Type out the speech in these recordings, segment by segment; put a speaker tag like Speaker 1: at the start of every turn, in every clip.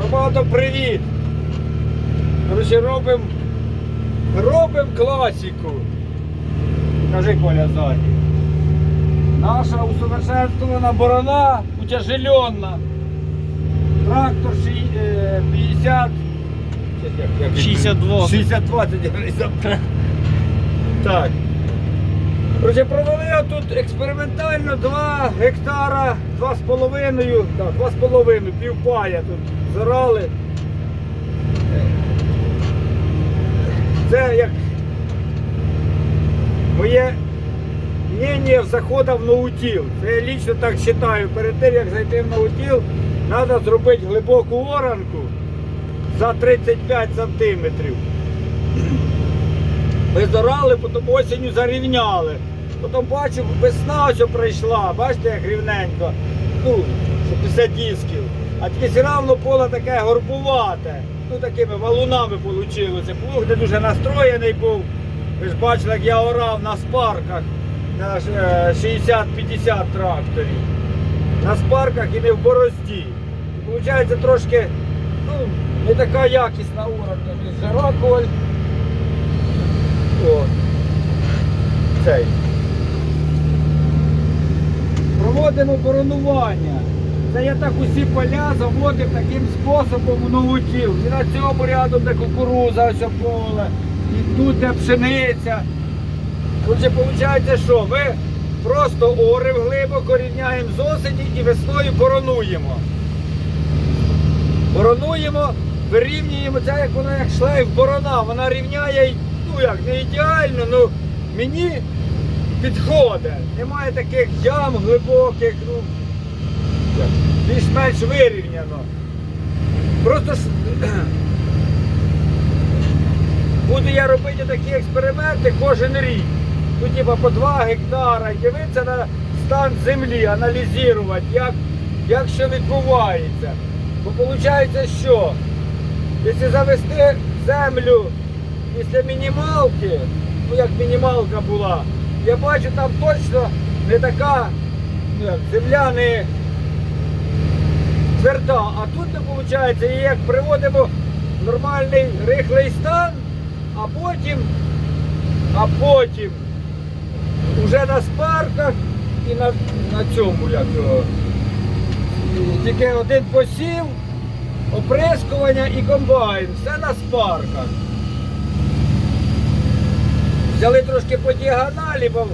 Speaker 1: Романо, привіт! Короче, робимо робим класику. Кажи, Коля, ззаді. Наша усовершенствована борона, утяжелена. Трактор е, 50. Як- як- як-
Speaker 2: 62.
Speaker 1: 62, це я не забув. Так. Короче, провели тут експериментально 2 гектара, 2,5, так, 2,5, півпая тут зарали. Це як моє мнення в захода в наутіл. Це я лічно так вважаю. Перед тим як зайти в наутіл, треба зробити глибоку оранку за 35 сантиметрів. Ми зорали, потім осінню зарівняли. Потім бачу, весна ось прийшла, бачите, як рівненько. Ну, що після дисків. А тільки все одно поле таке горбувате. Ну такими валунами вийшло. Плуг не дуже настроєний був. Ви ж бачили, як я орав на спарках на е, 60-50 тракторів. На спарках і не в борозді. І виходить трошки ну, не така якісна уровня. Жара коль. О. Цей. Проводимо коронування. Це я так усі поля заводив таким способом в новутіл. І на цьому ряду, де кукуруза, ось поле, і тут де пшениця. Отже, виходить, що ми просто орив глибоко рівняємо з осені і весною коронуємо. Боронуємо, вирівнюємо це, як вона як шлейф борона. Вона рівняє, ну як, не ідеально, ну мені підходить. Немає таких ям глибоких, ну більш-менш вирівняно. Просто ж буду я робити такі експерименти кожен рік. Ну, типа по 2 гектара, дивитися на стан землі, аналізувати, як, як що відбувається. Бо виходить, що якщо завести землю після мінімалки, ну як мінімалка була, я бачу там точно не така земля не тверда. А тут не виходить, і як приводимо нормальний рихлий стан, а потім, а потім уже на спарках і на, на цьому як його. Тільки один посів, оприскування і комбайн. Все на спарках. Взяли трошки по діагоналі, бо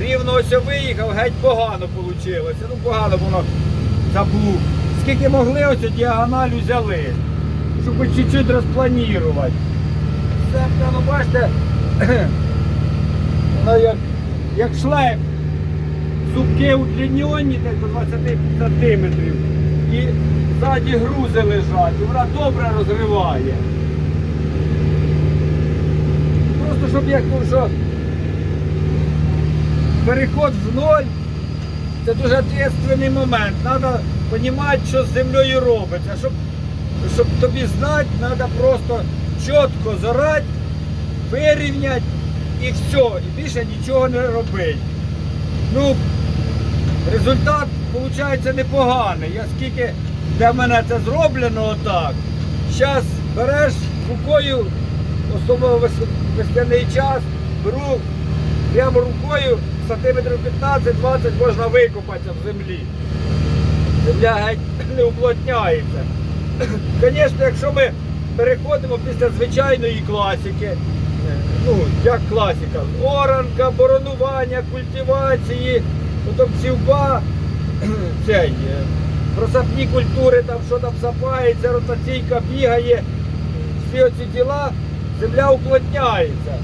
Speaker 1: рівно ось виїхав, геть погано вийшло. Ну погано воно заблук. Скільки могли ось діагональ взяли, щоб хоч чуть-чуть розпланувати. Все, ну бачите, воно як, як шлейф зубки удлінені десь до 20 сантиметрів і ззаді грузи лежать, і вона добре розриває. Просто щоб як що переход в ноль це дуже відповідальний момент. Треба розуміти, що з землею робиться. Щоб, щоб тобі знати, треба просто чітко зорати, вирівняти і все. І більше нічого не робити. Ну, результат виходить непоганий. Я скільки для мене це зроблено отак. Зараз береш рукою, особливо весняний час, беру прямо рукою сантиметрів 15-20 можна викопатися в землі. Земля геть не уплотняється. Звісно, якщо ми переходимо після звичайної класики, ну, як класика, оранка, боронування, культивації, потім сівба, цей, е, просапні культури, там що там сапається, ротаційка бігає, всі оці діла, земля уплотняється.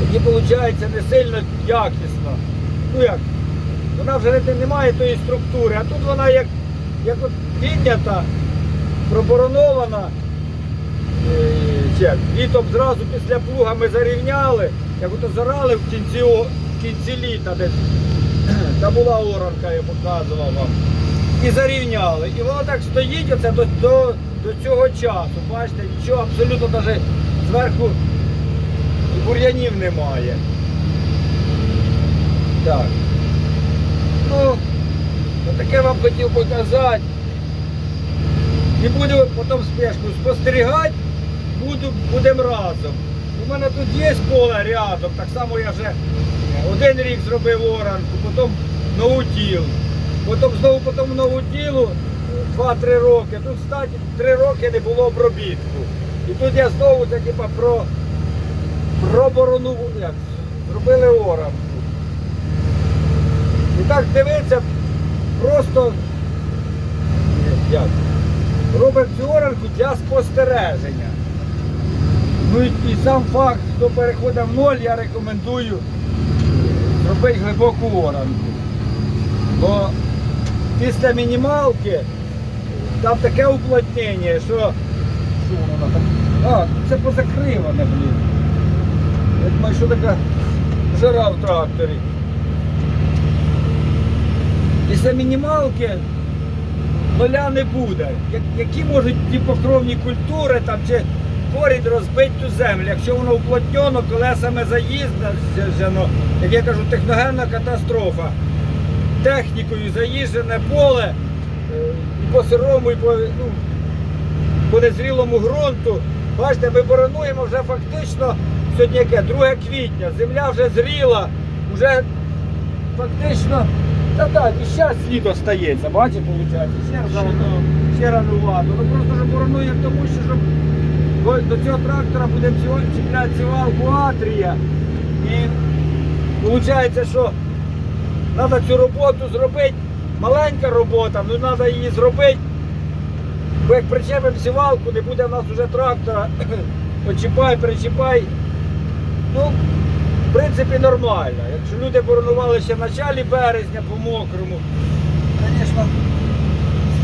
Speaker 1: Тоді виходить не сильно якісно. Ну як, вона вже не, має тої структури, а тут вона як, як от піднята, проборонована. Е, Літом зразу після плуга ми зарівняли, як ото зарали в кінці, в кінці літа десь. Там була оранка, я показував вам. І зарівняли. І воно так стоїть оце до, до, до цього часу. Бачите, нічого абсолютно навіть зверху бур'янів немає. Так. Ну, таке вам хотів показати. І буду потім спешку спостерігати, буду, будемо разом. У мене тут є поле рядом, так само я вже один рік зробив оранку, потім наутіл. Потім знову потім наутілу 2-3 роки. Тут, кстати, 3 роки не було обробітку. І тут я знову типа про, про борону, як, зробили оранку. І так дивиться, просто як, робимо цю оранку для спостереження. Ну і, і сам факт, хто переходить в ноль, я рекомендую зробити глибоку оранку. Бо після мінімалки там таке уплотнення, що. Що воно там? А, це позакриване, блін. Я думаю, що така жара в тракторі. Після мінімалки нуля не буде. Які можуть ті покровні культури там чи корінь розбити ту землю, якщо воно уплотнено, колесами заїздено, як я кажу, техногенна катастрофа. Технікою заїжджене поле е, по сирому, і по, ну, по незрілому ґрунту. Бачите, ми боронуємо вже фактично сьогодні яке? 2 квітня. Земля вже зріла, вже фактично. Та так, і зараз слід остається, бачите, виходить? Ще рано, ще ранувато. Ну просто ж боронуємо тому, що щоб до цього трактора сьогодні чіпляти сівалку Атрія. І виходить, що треба цю роботу зробити. Маленька робота, але треба її зробити. Бо як причепимо сівалку, не буде в нас вже трактора. Очіпай, причіпай. Ну, в принципі, нормально. Якщо люди боронували ще в началі березня по мокрому, звісно,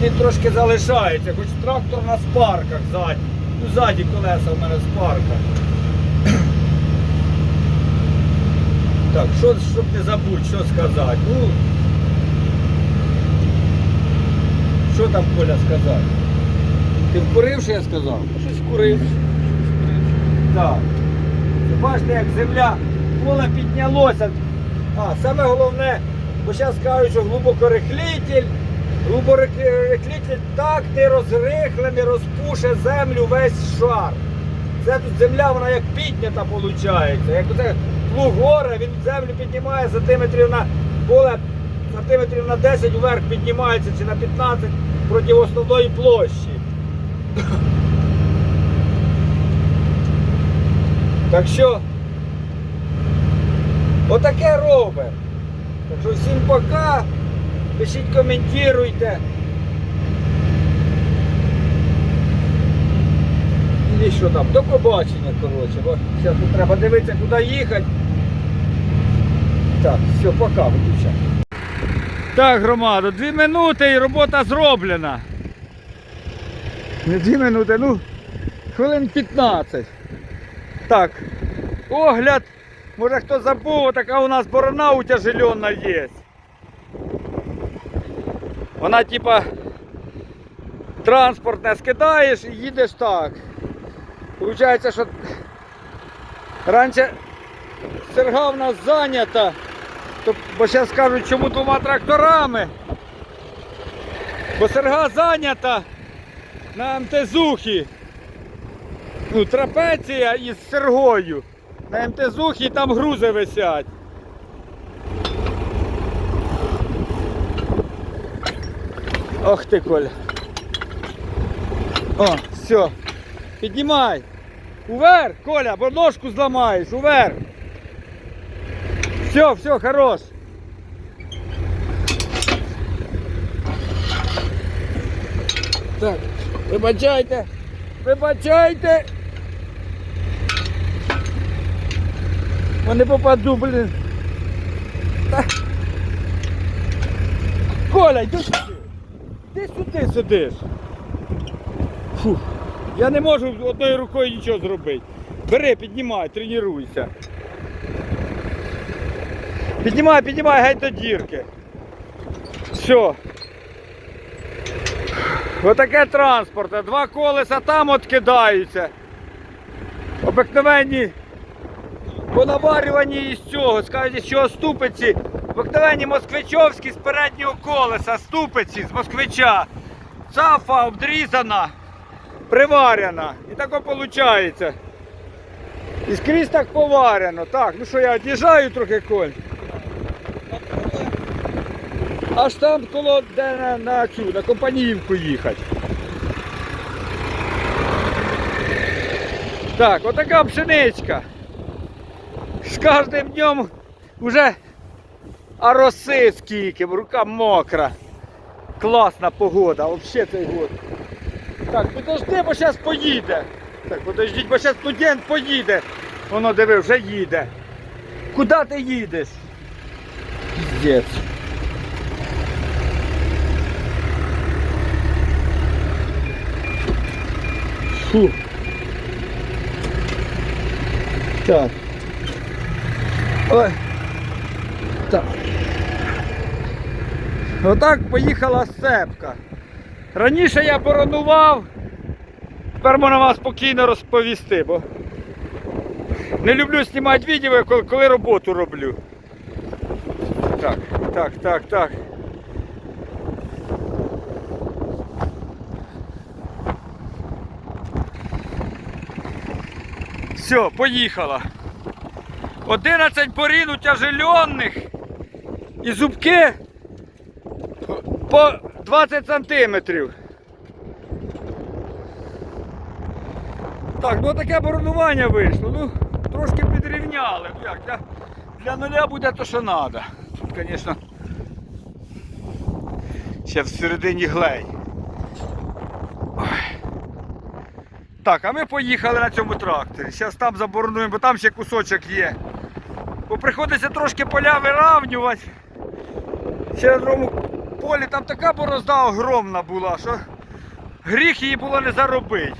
Speaker 1: слід трошки залишається, хоч трактор на спарках ззаді. Ну, ззаді колеса в мене спарка. Так, що, щоб не забути, що сказати. Ну, що там Коля сказати? Ти вкурив, що я сказав? Щось вкурив. Так. Бачите, як земля, поле піднялося. А, саме головне, бо зараз кажуть, що глибокорихлітель, глибокорихлітель так не розрихле, не розпуше землю весь шар. Це тут земля, вона як піднята виходить. Як оце плуг горе, він землю піднімає сантиметрів на поле, сантиметрів на 10 вверх піднімається чи на 15 проти основної площі. Так що отаке робимо. Так що всім пока. Пишіть, коментуйте. І що там, до побачення, коротше, бо зараз тут треба дивитися, куди їхати. Так, все, пока, виключай. Так, громада, дві минути і робота зроблена. Не дві минути, ну, хвилин 15. Так, огляд. Може хто забув, така у нас борона утяжелена є. Вона типа транспортне скидаєш і їдеш так. Получається, що раніше серга в нас зайнята, бо зараз кажуть, чому двома тракторами. Бо серга зайнята на МТЗухі. Ну, трапеція із сергою. На МТЗухі там грузи висять. Ох ти, Коля. О, все. Піднімай. Уверх, Коля, бо ножку зламаєш, уверх. Все, все, хорош. Так, вибачайте. Вибачайте. Бо не попаду, блін. Коля, йди сюди. Ти сюди сидиш. Фух. Я не можу одною рукою нічого зробити. Бери, піднімай, тренуйся. Піднімай, піднімай, геть до дірки. Все. Отаке транспорт. Два колеса там откидаються. Обикновенні понаварювані із цього, скажуть, що ступиці, обикновенні москвичовські з переднього колеса, ступиці з москвича. цафа обдрізана, приварена. І так виходить. І скрізь так поварено. Так, ну що я від'їжджаю трохи коль. Аж там коло де на, на цю, на компаніївку їхати. Так, отака пшеничка. З кожним днем вже а роси скільки, рука мокра. Класна погода, взагалі цей год. Так, подожди, бо зараз поїде. Так, подождіть, бо зараз студент поїде. Воно диви, вже їде. Куди ти їдеш? Піздець. Фу. Так. Ой. Так. Отак поїхала сцепка. Раніше я боронував, тепер можна вам спокійно розповісти, бо не люблю знімати відео, коли роботу роблю. Так, так, так, так. Все, поїхала. 11 порін утяжелених і зубки по 20 сантиметрів. Так, ну таке боронування вийшло. Ну, трошки підрівняли. Ну, Як, для, для нуля буде то, що треба. Тут, звісно, ще всередині глей. Ой. Так, а ми поїхали на цьому тракторі. Зараз там заборонуємо, бо там ще кусочок є. Бо приходиться трошки поля виравнювати. Ще на полі там така борозда огромна була, що гріх її було не заробити.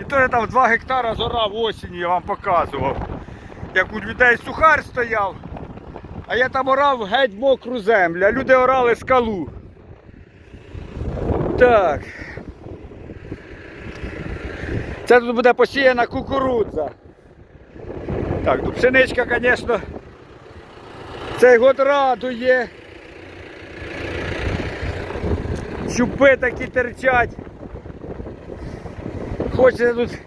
Speaker 1: І то я там 2 гектара зорав осінню, я вам показував. Як у людей сухар стояв, а я там орав геть мокру землю, а люди орали скалу. Так. Це тут буде посіяна кукурудза. Так, ну пшеничка, звісно, цей год радує. Щупи такі терчать. Хочеться тут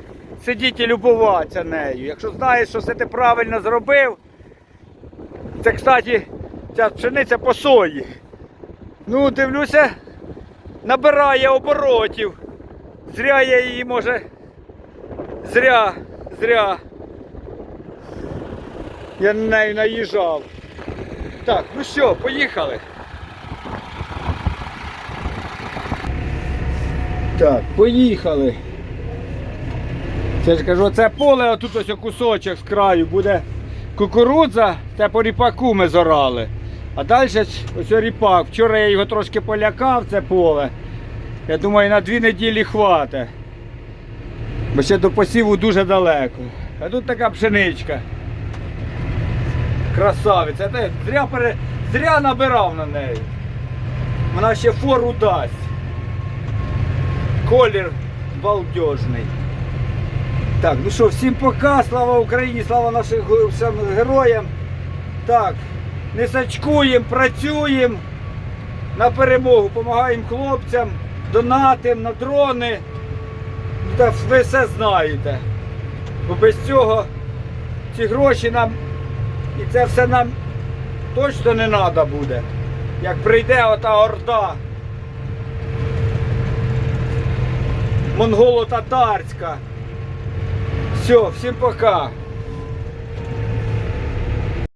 Speaker 1: сидіти і любуватися нею. Якщо знаєш, що це ти правильно зробив, це, кстати, ця пшениця по сої. Ну, дивлюся, набирає оборотів. Зря я її може. Зря, зря. Я на неї наїжджав. Так, ну що, поїхали. Так, поїхали. Це ж кажу, це поле, а тут ось кусочок з краю буде кукурудза, це по ріпаку ми зорали. А далі ось ріпак. Вчора я його трошки полякав, це поле. Я думаю, на дві неділі хватить. Бо ще до посіву дуже далеко. А тут така пшеничка. Красавиця. Та зря, пере... зря набирав на неї. Вона ще фору дасть. Колір балдежний. Так, ну що, всім пока, слава Україні, слава нашим героям. Так, не сачкуємо, працюємо на перемогу, допомагаємо хлопцям, донатимо на дрони. Та ви все знаєте. Бо без цього ці гроші нам і це все нам точно не треба буде. Як прийде ота орда монголо-татарська. Все, всім пока.